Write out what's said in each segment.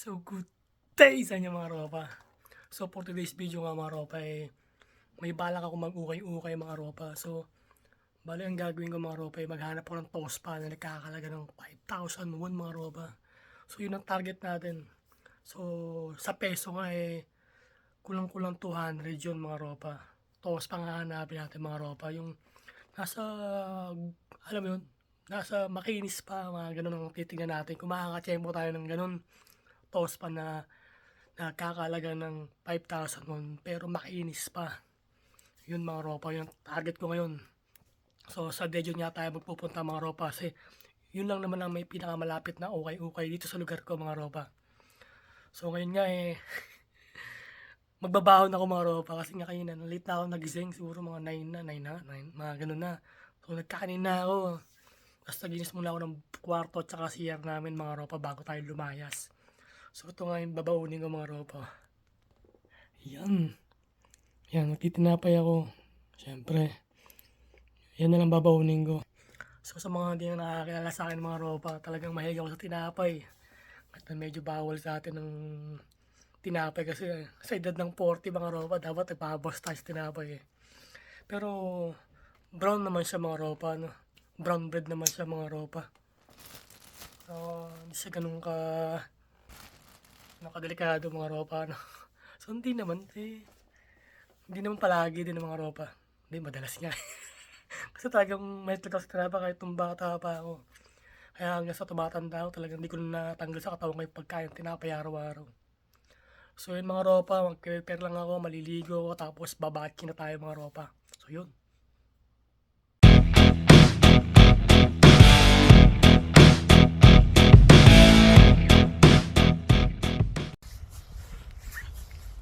So, good day sa inyo mga ropa. So, for today's video nga mga ropa, eh, may balak ako mag-ukay-ukay mga ropa. So, bali ang gagawin ko mga ropa, eh, maghanap ako ng toast pan na nagkakalaga ng 5,000 won mga ropa. So, yun ang target natin. So, sa peso nga eh, kulang-kulang 200 yun mga ropa. Toast pa nga hanapin natin mga ropa. Yung nasa, alam mo yun, nasa makinis pa, mga ganun ang titingnan natin. Kung makakachempo tayo ng ganun, toast pa na nakakalaga ng 5,000 won, pero makinis pa. Yun mga ropa, yun target ko ngayon. So sa Dejo nga tayo magpupunta mga ropa kasi yun lang naman ang may pinakamalapit na ukay-ukay dito sa lugar ko mga ropa. So ngayon nga eh, magbabahon ako mga ropa kasi nga kanina, late na ako nagising, siguro mga 9 na, 9 na, 9, mga ganun na. So nagkakanin na ako. Tapos naginis muna ako ng kwarto at saka CR namin mga ropa bago tayo lumayas. So ito nga yung babaunin ko mga ropa. Yan. Yan, magtitinapay ako. Siyempre. Yan na lang babaunin ko. So sa mga hindi na nakakilala sa akin mga ropa, talagang mahilig ako sa tinapay. At medyo bawal sa atin ng tinapay kasi sa edad ng 40 mga ropa, dapat nagpapabos tayo sa tinapay eh. Pero brown naman siya mga ropa, no? Brown bread naman siya mga ropa. So, hindi siya ganun ka nakadelikado mga ropa, no? So, hindi naman, eh, hindi naman palagi din ng mga ropa. Hindi, madalas nga. Kasi talagang may talaga sa tinapa kahit nung bata pa ako. Kaya hanggang sa tumatanda ako, talagang hindi ko na natanggal sa katawan ko yung pagkain tinapay araw-araw. So yun mga ropa, mag-prepare lang ako, maliligo ako, tapos babaki na tayo mga ropa. So yun.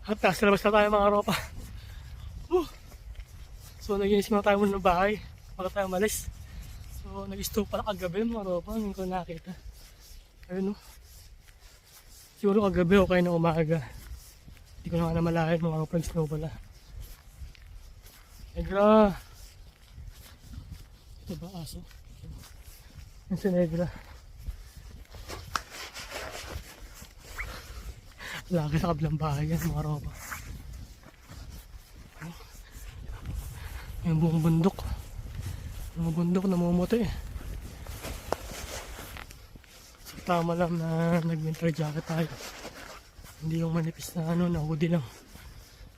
At nasa labas na tayo mga ropa. So naginis muna tayo muna ng bahay bago tayo malis. So nag-stove pala kagabi mga ropa, hindi ko nakita. Ayun no. Siguro kagabi o kayo ng umaga. Hindi ko na nga namalayan mga ropa snow pala. Negra! Ito ba aso? Yan si Negra. Lagi sa kabilang bahay yan mga ropa. Yung buong bundok. Yung bundok namumuti eh. So tama lang na nag-winter jacket tayo. Hindi yung manipis na ano, na hoodie lang.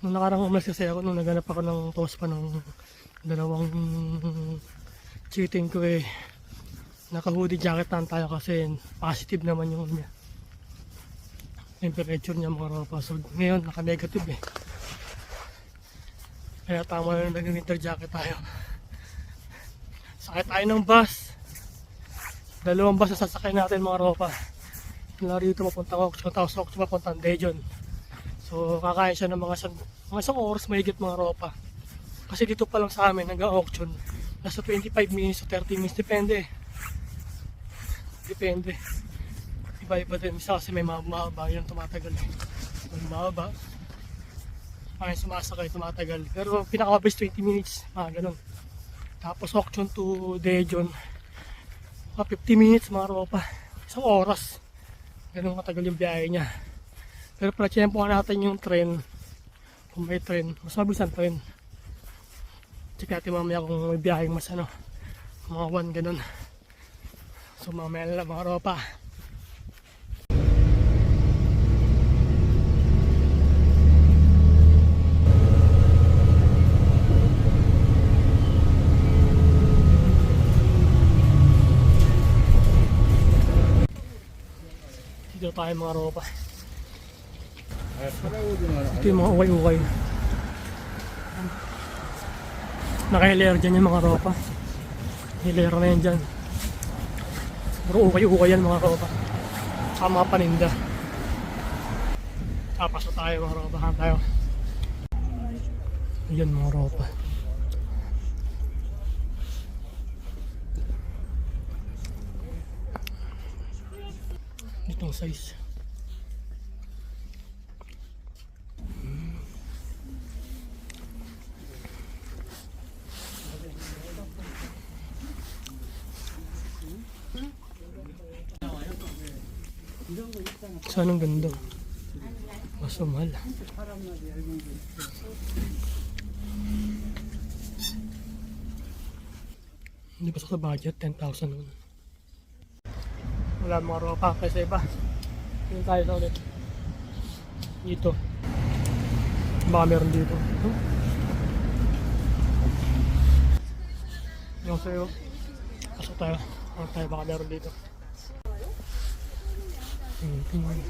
Nung nakarang umalis kasi ako, nung naganap ako ng toast pa ng dalawang cheating ko eh. Naka-hoodie jacket lang tayo kasi positive naman yung niya temperature niya mga ropa. So ngayon naka-negative eh. Kaya tama na nag-winter jacket tayo. Sakay tayo ng bus. Dalawang bus na sasakay natin mga ropa. Mula rito papuntang Oxford, tapos Oxford papuntang Dejon. So kakain siya ng mga, isang, mga isang oras mahigit mga ropa. Kasi dito pa lang sa amin hanggang auction. Nasa 25 minutes to 30 minutes. Depende. Depende iba-iba din. Isa kasi may mababa, yun tumatagal. May mababa. Ay, sumasakay, tumatagal. Pero pinaka-mabilis 20 minutes, mga ganun. Tapos auction to Dejon. Mga 50 minutes, mga ropa. Isang oras. Ganun katagal yung biyahe niya. Pero para tiyempo nga natin yung train. Kung may train, mas mabilis ang train. Check natin mamaya kung may biyaheng mas ano. Mga 1 ganun. So mamaya na mga ropa. Dito tayo mga ropa. Ito yung mga ukay-ukay. Naka-hilera dyan yung mga ropa. Hilera na yan dyan. Puro ukay-ukay yan mga ropa. Saka mga paninda. Tapas na tayo mga ropa. Tayo. Ayan mga ropa. Itong size. Saan ang ganda? Mas mahal. Hindi pasok sa budget, 10,000 nun. Wala mga ropa kasi iba. Yung tayo sa ulit. Dito. Baka meron dito. Huh? Yung sa'yo. Pasok tayo. Ano tayo baka meron dito. Hmm, hmm.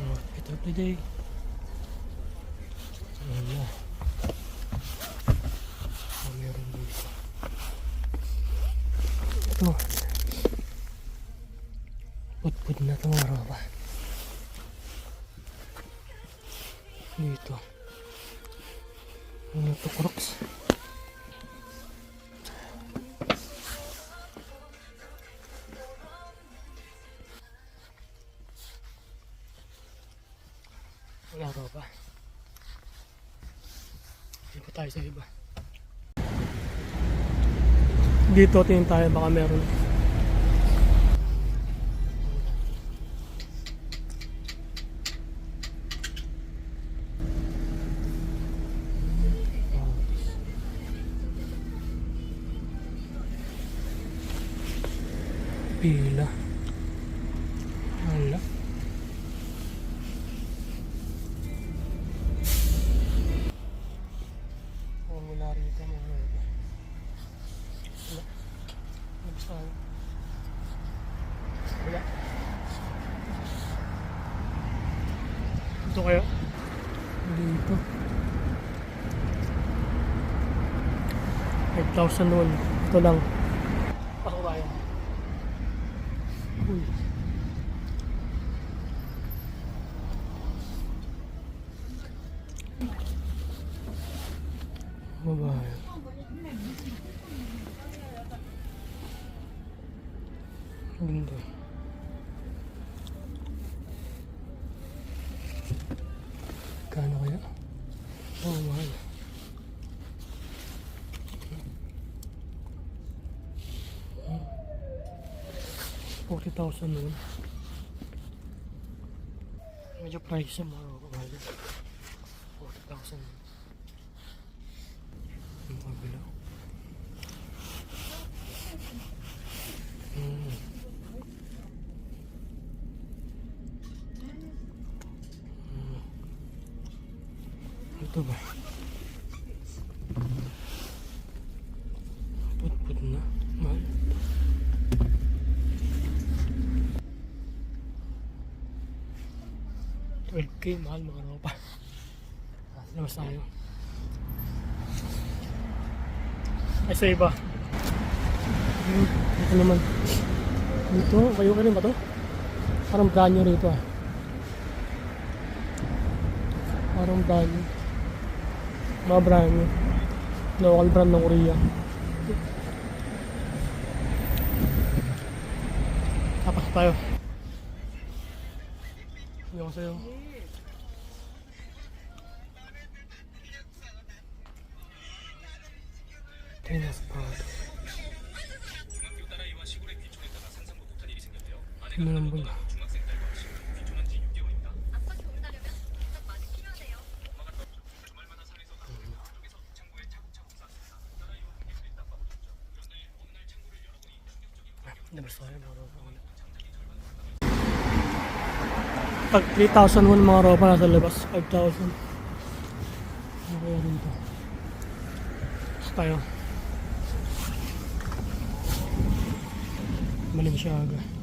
Oh, Outfit of the day. Wala. Ah, meron dito. Ito. Hindi pa tayo sa iba. Dito tingin tayo baka meron. Noon. Ito lang. Pasok tayo. Uy. 40,000 noon. Medyo price siya mga kapamahal. 40,000 noon. Yung kabila. Hmm. hmm. Ito ba? K, mahal mga ropa. Labas tayo. Ay, sa iba. Ito naman. Dito, kayo ka rin ba to? Parang brand new rito ah. Parang brand new. Mga brand new. Local brand ng Korea. Tapos tayo. Hindi ko sa'yo. Ano lang ba? Labas tayo mga ropa. Pag 3,000 won mga ropa nasa labas, 5,000. Ano kaya rito? Tapos tayo. Balenciaga. Nike.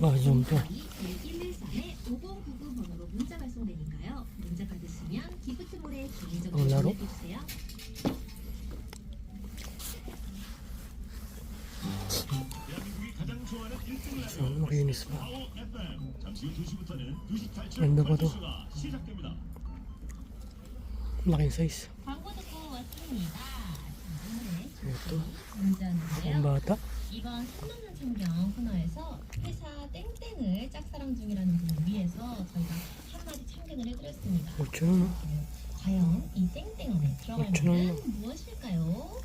맞좀 더. 얼마로? 우리 유니스바 멤버도. 라인 서있어 광고 듣고 왔습니다. 네, Ang bata. 이번 선 넘는 창경 코너에서 회사 땡땡을 짝사랑 중이라는 분을 위해서 저희가 한마디 참견을 해드렸습니다. 5천원 과연 이 땡땡 안에 들어갈 어쩌나. 말은 무엇일까요?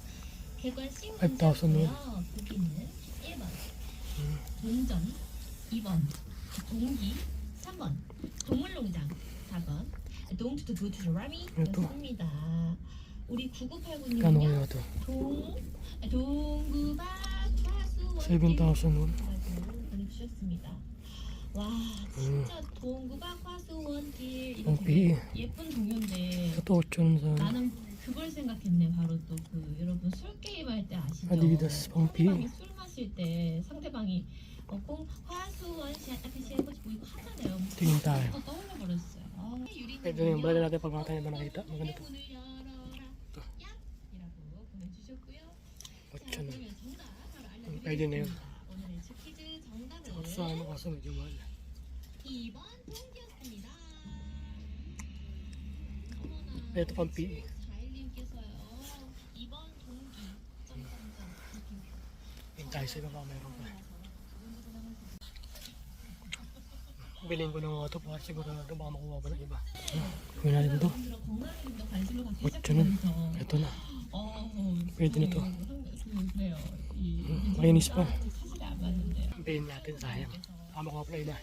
아이, 나왔었네. 문제고요. 보기는 1번 동전 2번 동기 3번 동물농장 4번 Don't to go to the army 이것도. 였습니다. 우리 까놓은 9989님은요 거동 동구박 화수원 7,000원. 보내주셨습니다. 와 진짜 동구박 화수원길. 이거 되게 예쁜 동요인데. 또 5천원 사 나는 그걸 생각했네 바로 또 그 여러분 술 게임 할 때 아시죠? 아디다스 뽕삐. 상대방이 술 마실 때 상대방이 어, 공 화수원 씨 앞에 뭐 이거 하잖아요. 또 떠올려 버렸어요. 아, ito yung bala natin pag mga tayo na nakita maganda to 문을 열어 5천원 빨리네요 접수 안 와서 이제 뭐 할래. 레드 펌피. 인자이세가 마음에 Bilhin ko ng auto para sigurado baka makuha ba ng iba. Kung natin to. Ocho na. Ito na. Pwede na to. Hmm, mainis pa. Bilhin natin sayang. Baka makuha pa na.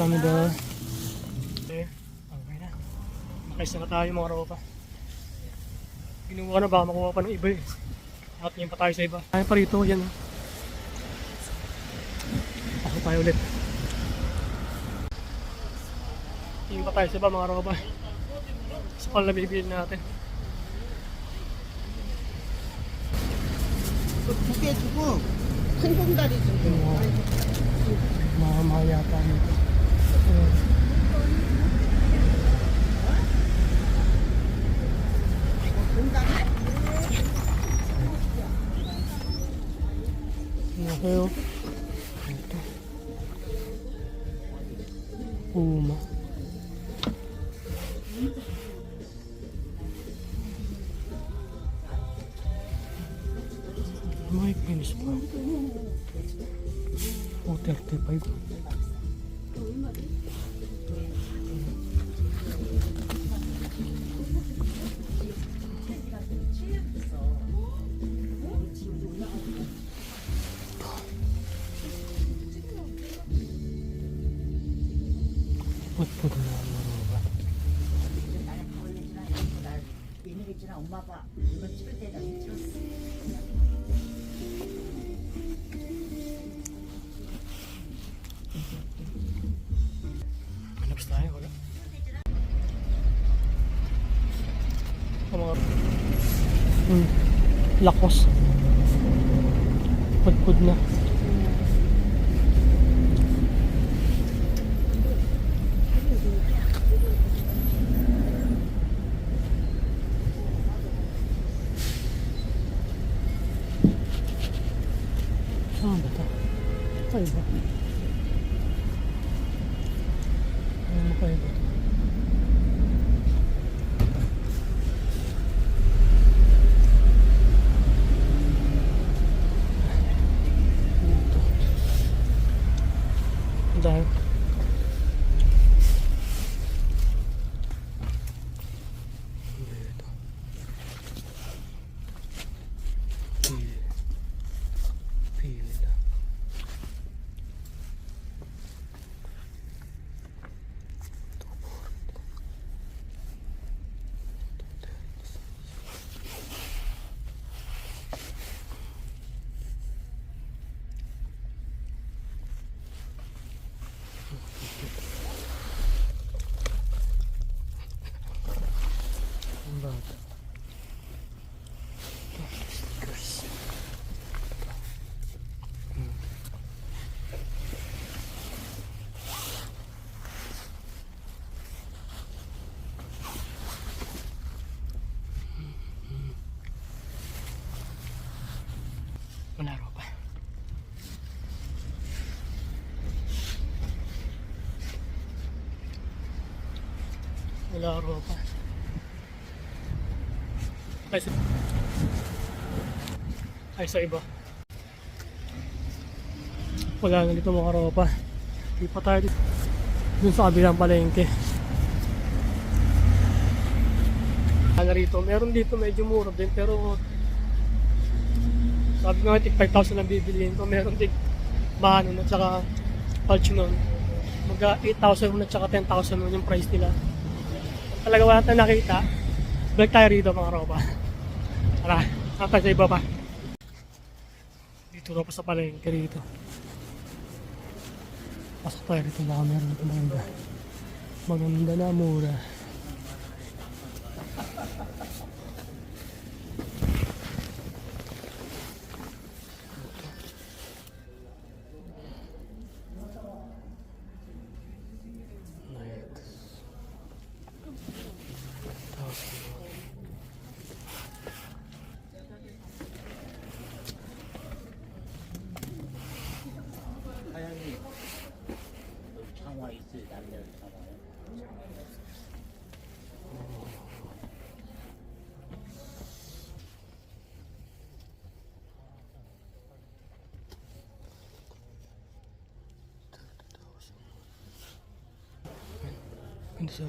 Kami daw. Okay na. Makaisa na tayo mga ropa. Ginawa na ba, makuha pa ng iba eh. At yan pa tayo sa iba. Tayo pa rito, yan. Oh. Pasok tayo ulit. Tingin pa tayo sa iba mga roba. Sa pala bibilin natin. Bukit ko. Saan kong dali dito? Mamaya pa nito. 고 Yung mga mga mahal yata nito. Anyway, ito. Puma. May penis pa. O, 35. 있잖아 엄마가 이거 찍을 때다 찍었어 Hanap tayo, wala. Ang mga... Hmm. Lakos. Pudpud na. Ang dami. Dito. Pili. Pili lang. Ito po. Nila Europa. Ay, sa, ay, sa iba. Wala na dito mga Europa. Di pa tayo dito. Dun sa kabilang palengke. Ano rito, meron dito medyo mura din pero sabi nga tig 5,000 ang bibiliin ko, meron tig Mahanon at saka Falchinon. Mag 8,000 nun at saka 10,000 nun yung price nila. Talaga wala tayong nakita, balik tayo rito mga ropa. Tara, hanggang sa iba pa. Dito ropa sa palengke rito. Pasok tayo rito baka meron. Maganda na mura.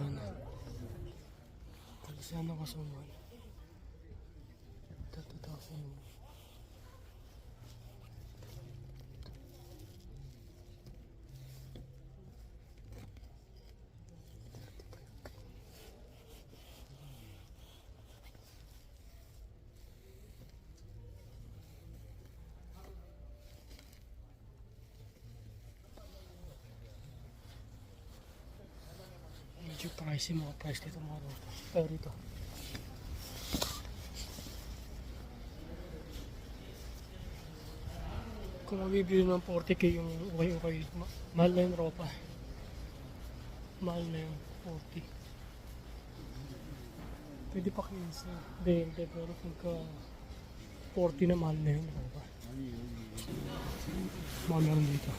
Sana. Hindi sana. Tatutok sa mo. Medyo pricey mga price dito mga ropa. Pero ito. Kung mabibili ng 40k yung okay okay, ma- mahal na yung ropa. Mahal na yung 40. Pwede pa 15. Hindi, hindi. Pero pagka 40 na mahal na yun. Mga meron dito.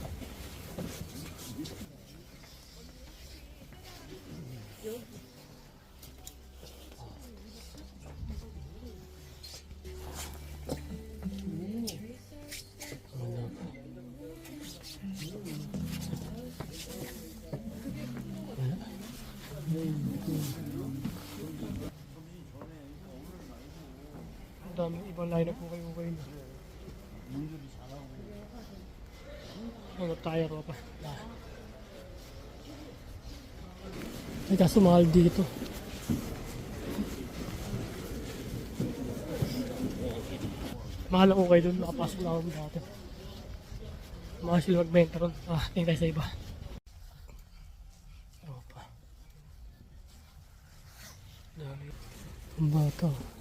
Line up okay okay na. Ano tayo ropa? Ah. Ay kaso mahal dito. Mahal ako kayo doon, nakapasok na ako dati. Mahal sila magbenta ron. Ah, tingin tayo sa iba. Ang bata.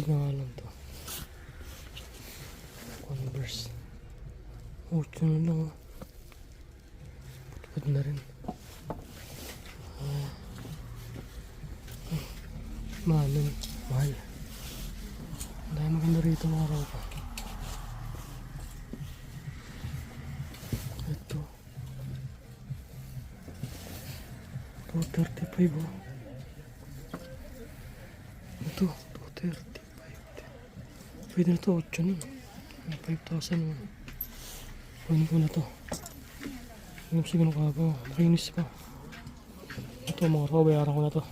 Put na nga lang to. Converse. Ocho na lang. Put na rin. Mahal nun. Mahal. Ang dami maganda rito mga ropa. Ito. 235 oh. Ito. 235. Pwede na to 8 nun. May 5,000 nun. Kunin ko na to. Yung siguro ka ba? Makinis pa. Ito mga ropa. Bayaran ko na to.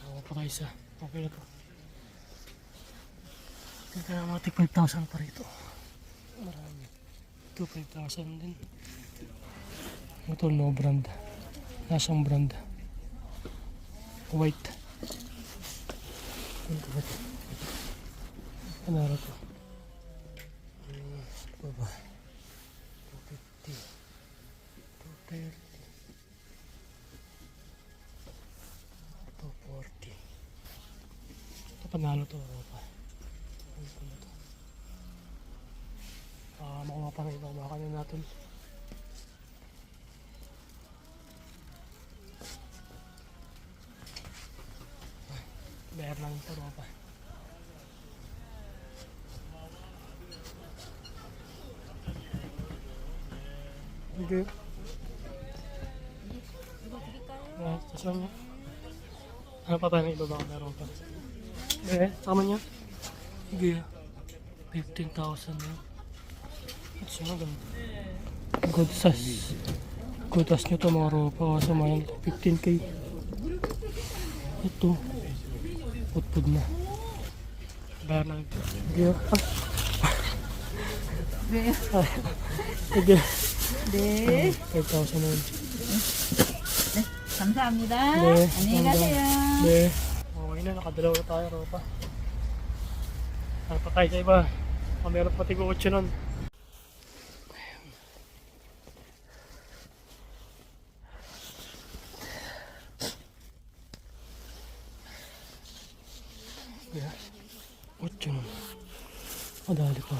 Ako pa kayo isa. Okay na to. Na mga tig 5,000 pa rito. Marami. Ito 5,000 din. Ito no brand. Nasang brand. White. Ito ba ito? Ano na ito? Hmm, Ito ba? 250. 230. 240. Ito panalo to, Europa. Ano ito na to? Ah, makuha pa ng ibang baka na natin. Bayar lang ito, Europa. Sige. Ah, sasama niya. Ano pa tayo ng iba baka meron pa? Eh, sama niya. Sige. 15,000 na. At sino ganun? Good size. Good size nyo to mga ropa. Kaso mahal. 15k. Ito. Putpud na. Bayar na. Sige. Ah. Sige. 네. 5,000 na yun. 감사합니다. 네, 안녕히 감사합니다. 가세요. 네. Okay na, nakadalawa na tayo, Ropa. Ano pa tayo sa iba? Ah, meron pa tigo 8 nun. Yeah. 8 nun. Madali pa.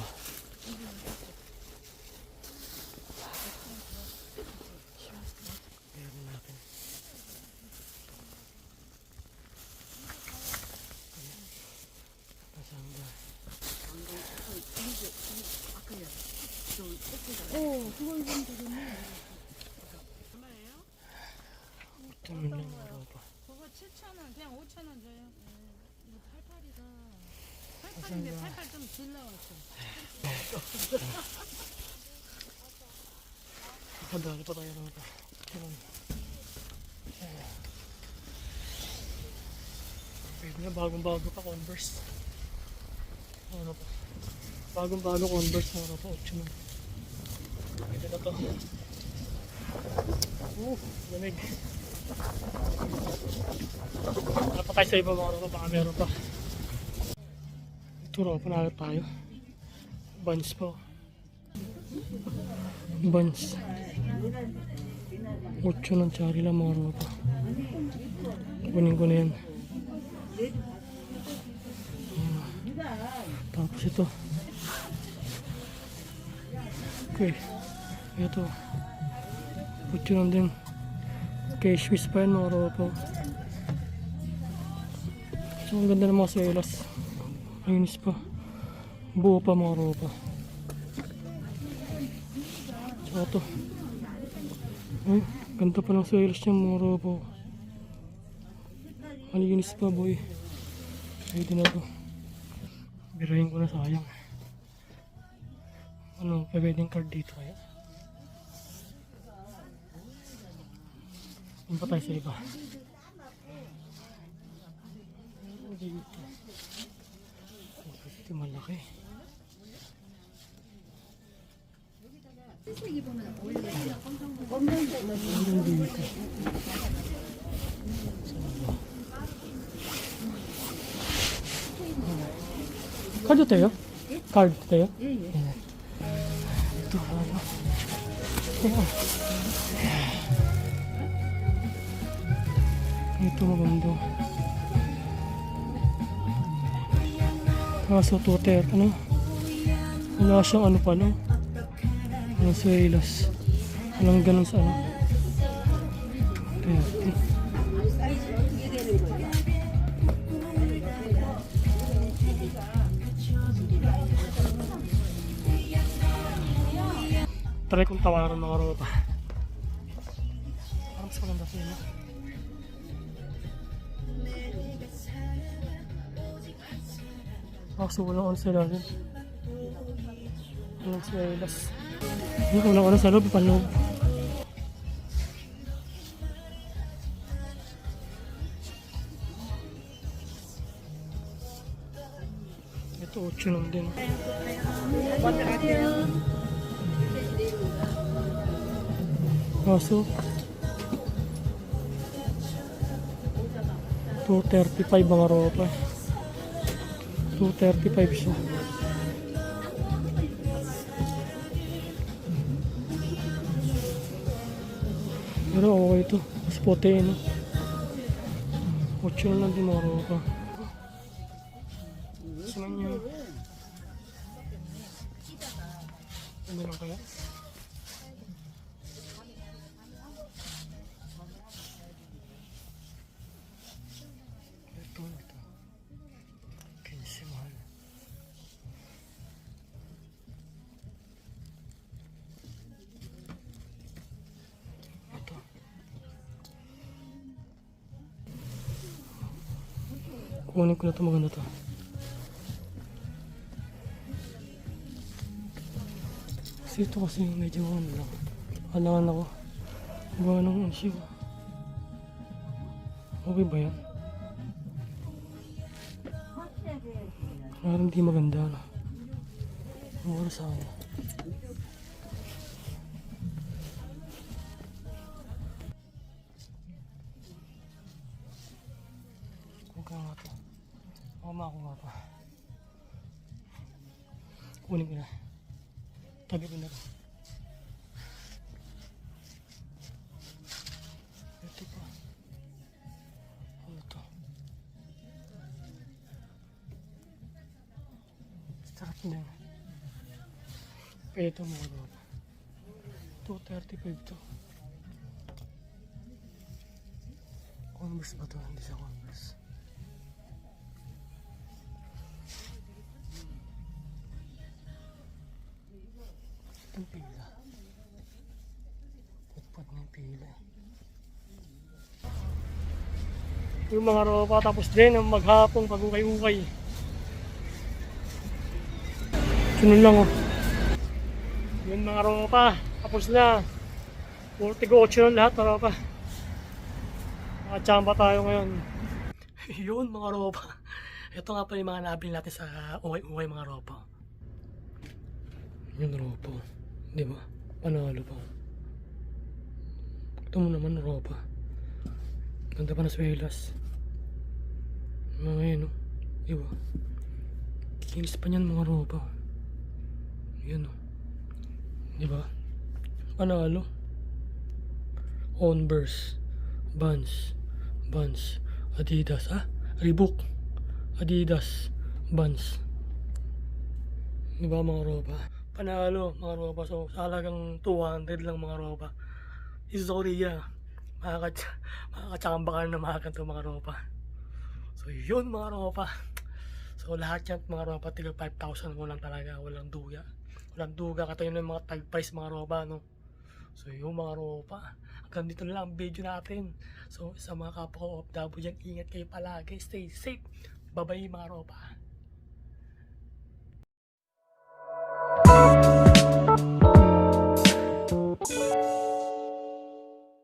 Pwede na bagong-bago pa Converse. Ano pa? Bagong-bago Converse na Ropa. 8 na. Pwede na to. Uh, lamig. Ano pa tayo sa iba mga Ropa? Baka meron pa. Ito Ropa, nalat tayo. Buns pa. oh. Buns. 8 ng tsari lang mga ropa. Kunin ko na yan. Tapos ito. Okay. Ito. 8 lang din. Okay, Swiss pa yan mga ropa. So, ang ganda ng mga selas. Ayunis pa. Buo pa mga ropa. Tsaka ito. Ay, ganda pa ng selos niya mga robo. Malinis pa boy. Pwede na to. Birahin ko na sayang. Ano, pa wedding card dito kaya? Yung pa tayo sa iba. Dito. Ito malaki. Dito. 카드 돼요? 카드 돼요? 예, 예. 또 하나. Ito maganda. Kaso toter, ano? Wala siyang ano pa, no? Venezuelas. Walang ganun sa ano. Duterte. Try kong tawaran mga ropa. Parang mas maganda sa'yo, no? Kaso walang ano sa ilalim. Walang swelas. Yung walang ano sa loob, panloob. Ito, 8 lang din. Kaso, 235 mga ropa. 235 siya. Pero okay ito. Mas puti, no? 8 lang din mga ropa. kukunin ko na ito maganda to kasi ito kasi medyo ano lang halangan ako gawa ng issue okay ba yan? parang hindi maganda na mura sa akin ito mga doon. 235 to. Converse ba to? Hindi siya Converse. Itong pila. Putput na yung pila. eh. Yung mga ropa tapos din ang maghapong pag-ukay-ukay. Sunod lang oh. Yun mga ropa. Tapos na. Puro tigo-8 ng lahat mga ropa. Nakachamba tayo ngayon. Yun mga ropa. Ito nga pala yung mga nabili natin sa uway-uway mga ropa. Yun ropa. Di ba? Panalo pa. Ito mo naman ropa. Ganda pa na swelas. Mga yun oh. Di ba? Kinis pa niyan mga ropa. Yan o. Di ba? Panalo. Converse. Vans. Vans. Adidas. Ah? Reebok. Adidas. Vans. Di ba mga ropa? Panalo mga ropa. So, sa halagang 200 lang mga ropa. Sorry ya. Makaka makakachamba ka na makakanto mga ropa. So, yun mga ropa. So lahat yan mga ropa, tiga 5,000 mo lang talaga, walang duga. Walang duga, katayo yung mga tag price mga ropa, no? So yung mga ropa, hanggang dito lang ang video natin. So sa mga kapwa OFW ingat kayo palagi, stay safe. Bye-bye mga ropa.